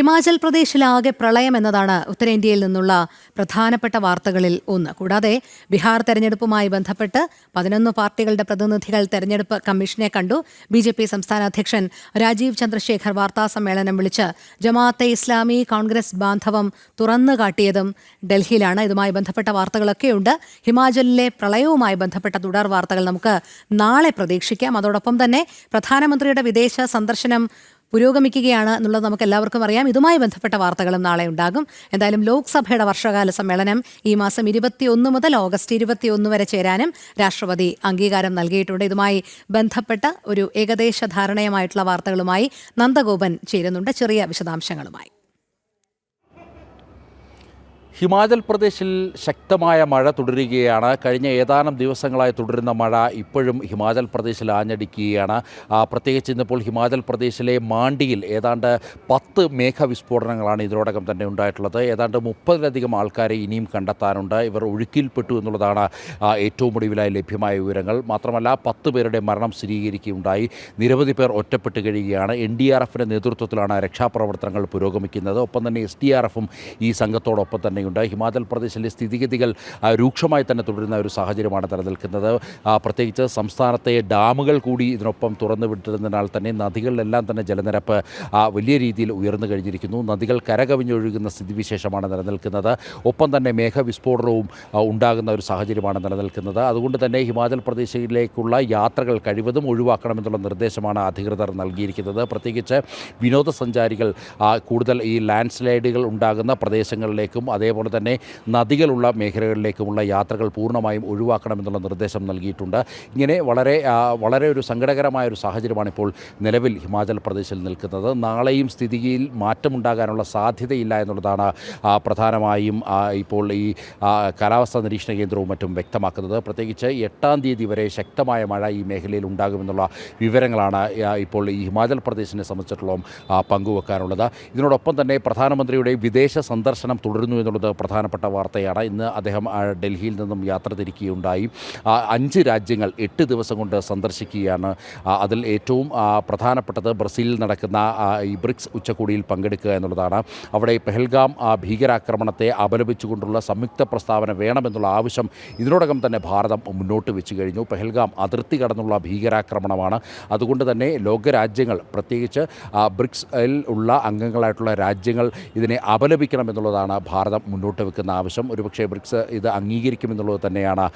ഹിമാചൽ പ്രദേശിലാകെ പ്രളയം എന്നതാണ് ഉത്തരേന്ത്യയിൽ നിന്നുള്ള പ്രധാനപ്പെട്ട വാർത്തകളിൽ ഒന്ന്. കൂടാതെ ബീഹാർ തെരഞ്ഞെടുപ്പുമായി ബന്ധപ്പെട്ട് പതിനൊന്ന് പാർട്ടികളുടെ പ്രതിനിധികൾ തെരഞ്ഞെടുപ്പ് കമ്മീഷനെ കണ്ടു. ബി ജെ പി സംസ്ഥാന അധ്യക്ഷൻ രാജീവ് ചന്ദ്രശേഖർ വാർത്താ സമ്മേളനം വിളിച്ച് ജമാഅത്തെ ഇസ്ലാമി കോൺഗ്രസ് ബാന്ധവം തുറന്നു കാട്ടിയതും ഡൽഹിയിലാണ്. ഇതുമായി ബന്ധപ്പെട്ട വാർത്തകളൊക്കെയുണ്ട്. ഹിമാചലിലെ പ്രളയവുമായി ബന്ധപ്പെട്ട തുടർ വാർത്തകൾ നമുക്ക് നാളെ പ്രതീക്ഷിക്കാം. അതോടൊപ്പം തന്നെ പ്രധാനമന്ത്രിയുടെ വിദേശ സന്ദർശനം പുരോഗമിക്കുകയാണ് എന്നുള്ളത് നമുക്ക് എല്ലാവർക്കും അറിയാം. ഇതുമായി ബന്ധപ്പെട്ട വാർത്തകളും നാളെ ഉണ്ടാകും. എന്തായാലും ലോക്സഭയുടെ വർഷകാല സമ്മേളനം ഈ മാസം ഇരുപത്തിയൊന്ന് മുതൽ ഓഗസ്റ്റ് ഇരുപത്തിയൊന്ന് വരെ ചേരാനും രാഷ്ട്രപതി അംഗീകാരം നൽകിയിട്ടുണ്ട്. ഇതുമായി ബന്ധപ്പെട്ട ഒരു ഏകദേശ ധാരണയുമായിട്ടുള്ള വാർത്തകളുമായി നന്ദഗോപൻ ചേരുന്നുണ്ട്. ചെറിയ വിശദാംശങ്ങളുമായി. ഹിമാചൽ പ്രദേശിൽ ശക്തമായ മഴ തുടരുകയാണ്. കഴിഞ്ഞ ഏതാനും ദിവസങ്ങളായി തുടരുന്ന മഴ ഇപ്പോഴും ഹിമാചൽ പ്രദേശിൽ ആഞ്ഞടിക്കുകയാണ്. പ്രത്യേകിച്ച് ഇന്നിപ്പോൾ ഹിമാചൽ പ്രദേശിലെ മാണ്ടിയിൽ ഏതാണ്ട് പത്ത് മേഘവിസ്ഫോടനങ്ങളാണ് ഇതിനോടകം തന്നെ ഉണ്ടായിട്ടുള്ളത്. ഏതാണ്ട് മുപ്പതിലധികം ആൾക്കാരെ ഇനിയും കണ്ടെത്താനുണ്ട്. ഇവർ ഒഴുക്കിൽപ്പെട്ടു എന്നുള്ളതാണ് ഏറ്റവും ഒടുവിലായി ലഭ്യമായ വിവരങ്ങൾ. മാത്രമല്ല പത്ത് പേരുടെ മരണം സ്ഥിരീകരിക്കുകയുണ്ടായി. നിരവധി പേർ ഒറ്റപ്പെട്ട് കഴിയുകയാണ്. എൻ ഡി ആർ എഫിന്റെ നേതൃത്വത്തിലാണ് രക്ഷാപ്രവർത്തനങ്ങൾ പുരോഗമിക്കുന്നത്. ഒപ്പം തന്നെ എസ് ഡി ആർ എഫും ഈ സംഘത്തോടൊപ്പം തന്നെയുണ്ട് ഹിമാചൽ പ്രദേശിലെ സ്ഥിതിഗതികൾ രൂക്ഷമായി തന്നെ തുടരുന്ന ഒരു സാഹചര്യമാണ് നിലനിൽക്കുന്നത് പ്രത്യേകിച്ച് സംസ്ഥാനത്തെ ഡാമുകൾ കൂടി ഇതിനൊപ്പം തുറന്നു വിട്ടിരുന്നതിനാൽ തന്നെ നദികളിലെല്ലാം തന്നെ ജലനിരപ്പ് വലിയ രീതിയിൽ ഉയർന്നു കഴിഞ്ഞിരിക്കുന്നു. നദികൾ കരകവിഞ്ഞൊഴുകുന്ന സ്ഥിതിവിശേഷമാണ് നിലനിൽക്കുന്നത്. ഒപ്പം തന്നെ മേഘവിസ്ഫോടനവും ഉണ്ടാകുന്ന ഒരു സാഹചര്യമാണ് നിലനിൽക്കുന്നത്. അതുകൊണ്ട് തന്നെ ഹിമാചൽ പ്രദേശിലേക്കുള്ള യാത്രകൾ കഴിവതും ഒഴിവാക്കണമെന്നുള്ള നിർദ്ദേശമാണ് അധികൃതർ നൽകിയിരിക്കുന്നത്. പ്രത്യേകിച്ച് വിനോദസഞ്ചാരികൾ കൂടുതൽ ഈ ലാൻഡ് സ്ലൈഡുകൾ ഉണ്ടാകുന്ന പ്രദേശങ്ങളിലേക്കും അതേപോലെ തന്നെ നദികളുള്ള മേഖലകളിലേക്കുമുള്ള യാത്രകൾ പൂർണമായും ഒഴിവാക്കണമെന്നുള്ള നിർദ്ദേശം നൽകിയിട്ടുണ്ട്. ഇങ്ങനെ വളരെ വളരെ ഒരു സങ്കടകരമായ ഒരു സാഹചര്യമാണ് ഇപ്പോൾ നിലവിൽ ഹിമാചൽ പ്രദേശിൽ നിൽക്കുന്നത്. നാളെയും സ്ഥിതിയിൽ മാറ്റമുണ്ടാകാനുള്ള സാധ്യതയില്ല എന്നുള്ളതാണ് പ്രധാനമായും ഇപ്പോൾ ഈ കാലാവസ്ഥാ നിരീക്ഷണ കേന്ദ്രവും മറ്റും വ്യക്തമാക്കുന്നത്. പ്രത്യേകിച്ച് എട്ടാം തീയതി വരെ ശക്തമായ മഴ ഈ മേഖലയിൽ ഉണ്ടാകുമെന്നുള്ള വിവരങ്ങളാണ് ഇപ്പോൾ ഈ ഹിമാചൽ പ്രദേശിനെ സംബന്ധിച്ചിടത്തോളം പങ്കുവെക്കാനുള്ളത്. ഇതിനോടൊപ്പം തന്നെ പ്രധാനമന്ത്രിയുടെ വിദേശ സന്ദർശനം തുടരുന്നു എന്നുള്ളത് പ്രധാനപ്പെട്ട വാർത്തയാണ്. ഇന്ന് അദ്ദേഹം ഡൽഹിയിൽ നിന്നും യാത്ര തിരിക്കുകയുണ്ടായി. അഞ്ച് രാജ്യങ്ങൾ എട്ട് ദിവസം കൊണ്ട് സന്ദർശിക്കുകയാണ്. അതിൽ ഏറ്റവും പ്രധാനപ്പെട്ടത് ബ്രസീലിൽ നടക്കുന്ന ഈ ബ്രിക്സ് ഉച്ചകോടിയിൽ പങ്കെടുക്കുക എന്നുള്ളതാണ്. അവിടെ പെഹൽഗാം ഭീകരാക്രമണത്തെ അപലപിച്ചുകൊണ്ടുള്ള സംയുക്ത പ്രസ്താവന വേണമെന്നുള്ള ആവശ്യം ഇതിനോടകം തന്നെ ഭാരതം മുന്നോട്ട് വെച്ച് കഴിഞ്ഞു. പെഹൽഗാം അതിർത്തി കടന്നുള്ള ഭീകരാക്രമണമാണ്. അതുകൊണ്ട് തന്നെ ലോകരാജ്യങ്ങൾ പ്രത്യേകിച്ച് ബ്രിക്സിൽ ഉള്ള അംഗങ്ങളായിട്ടുള്ള രാജ്യങ്ങൾ ഇതിനെ അപലപിക്കണമെന്നുള്ളതാണ് ഭാരതം മുന്നോട്ട് വെക്കുന്ന ആവശ്യം. ഒരുപക്ഷെ ബ്രിക്സ് ഇത് അംഗീകരിക്കുമെന്നുള്ളത് തന്നെയാണ്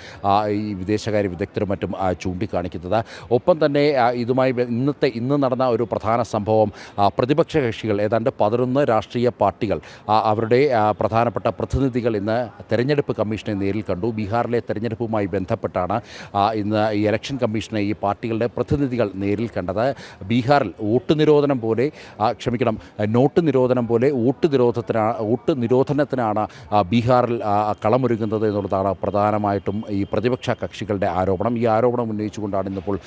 ഈ വിദേശകാര്യ വിദഗ്ധരും മറ്റും ചൂണ്ടിക്കാണിക്കുന്നത്. ഒപ്പം തന്നെ ഇതുമായി ഇന്നത്തെ ഇന്ന് നടന്ന ഒരു പ്രധാന സംഭവം പ്രതിപക്ഷ കക്ഷികൾ ഏതാണ്ട് പതിനൊന്ന് രാഷ്ട്രീയ പാർട്ടികൾ അവരുടെ പ്രധാനപ്പെട്ട പ്രതിനിധികൾ ഇന്ന് തെരഞ്ഞെടുപ്പ് കമ്മീഷനെ നേരിൽ കണ്ടു. ബീഹാറിലെ തെരഞ്ഞെടുപ്പുമായി ബന്ധപ്പെട്ടാണ് ഇന്ന് ഈ ഇലക്ഷൻ കമ്മീഷനെ ഈ പാർട്ടികളുടെ പ്രതിനിധികൾ നേരിൽ കണ്ടത്. ബീഹാറിൽ വോട്ട് നിരോധനം പോലെ ക്ഷമിക്കണം നോട്ട് നിരോധനം പോലെ വോട്ട് നിരോധത്തിനാണ് വോട്ട് നിരോധനത്തിനാണ് ബീഹാറിൽ കളമൊരുങ്ങുന്നത് എന്നുള്ളതാണ് പ്രധാനമായിട്ടും ഈ പ്രതിപക്ഷ കക്ഷികളുടെ ആരോപണം. ഈ ആരോപണം ഉന്നയിച്ചുകൊണ്ടാണ് ഇന്നിപ്പോൾ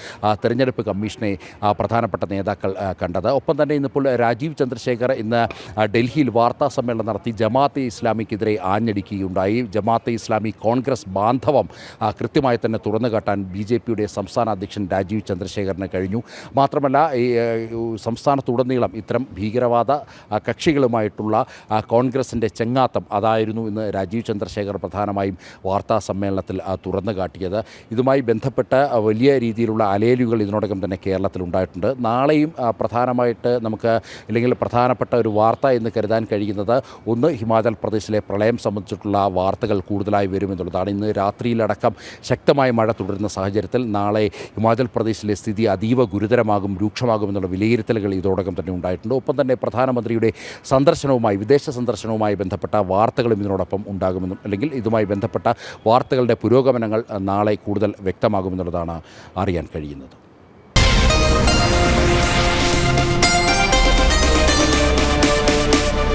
തെരഞ്ഞെടുപ്പ് കമ്മീഷനെ പ്രധാനപ്പെട്ട നേതാക്കൾ കണ്ടത്. ഒപ്പം തന്നെ ഇന്നിപ്പോൾ രാജീവ് ചന്ദ്രശേഖർ ഇന്ന് ഡൽഹിയിൽ വാർത്താ സമ്മേളനം നടത്തി ജമാഅത്തെ ഇസ്ലാമിക്കെതിരെ ആഞ്ഞടിക്കുകയുണ്ടായി. ജമാഅത്തെ ഇസ്ലാമി കോൺഗ്രസ് ബാന്ധവം കൃത്യമായി തന്നെ തുറന്നു കാട്ടാൻ ബി ജെ പിയുടെ സംസ്ഥാന അധ്യക്ഷൻ രാജീവ് ചന്ദ്രശേഖറിന് കഴിഞ്ഞു. മാത്രമല്ല ഈ സംസ്ഥാനത്തുടനീളം ഇത്തരം ഭീകരവാദ കക്ഷികളുമായിട്ടുള്ള കോൺഗ്രസിന്റെ ചെങ്ങാത്തം അതായിരുന്നു ഇന്ന് രാജീവ് ചന്ദ്രശേഖർ പ്രധാനമായും വാർത്താ സമ്മേളനത്തിൽ തുറന്നു കാട്ടിയത്. ഇതുമായി ബന്ധപ്പെട്ട വലിയ രീതിയിലുള്ള അലേലുകൾ ഇതിനോടകം തന്നെ കേരളത്തിൽ ഉണ്ടായിട്ടുണ്ട്. നാളെയും പ്രധാനമായിട്ട് നമുക്ക് അല്ലെങ്കിൽ പ്രധാനപ്പെട്ട ഒരു വാർത്ത എന്ന് കരുതാൻ കഴിയുന്നത് ഒന്ന് ഹിമാചൽ പ്രദേശിലെ പ്രളയം സംബന്ധിച്ചിട്ടുള്ള വാർത്തകൾ കൂടുതലായി വരുമെന്നുള്ളതാണ് ഇന്ന് രാത്രിയിലടക്കം ശക്തമായ മഴ തുടരുന്ന സാഹചര്യത്തിൽ നാളെ ഹിമാചൽ പ്രദേശിലെ സ്ഥിതി അതീവ ഗുരുതരമാകും രൂക്ഷമാകുമെന്നുള്ള വിലയിരുത്തലുകൾ ഇതോടകം തന്നെ ഉണ്ടായിട്ടുണ്ട്. ഒപ്പം തന്നെ പ്രധാനമന്ത്രിയുടെ സന്ദർശനവുമായി വിദേശ സന്ദർശനവുമായി ബന്ധപ്പെട്ട വാർത്തകളും ഇതിനോടൊപ്പം ഉണ്ടാകുമെന്നും അല്ലെങ്കിൽ ഇതുമായി ബന്ധപ്പെട്ട വാർത്തകളുടെ പുരോഗമനങ്ങൾ നാളെ കൂടുതൽ വ്യക്തമാകുമെന്നുള്ളതാണ് അറിയാൻ കഴിയുന്നത്.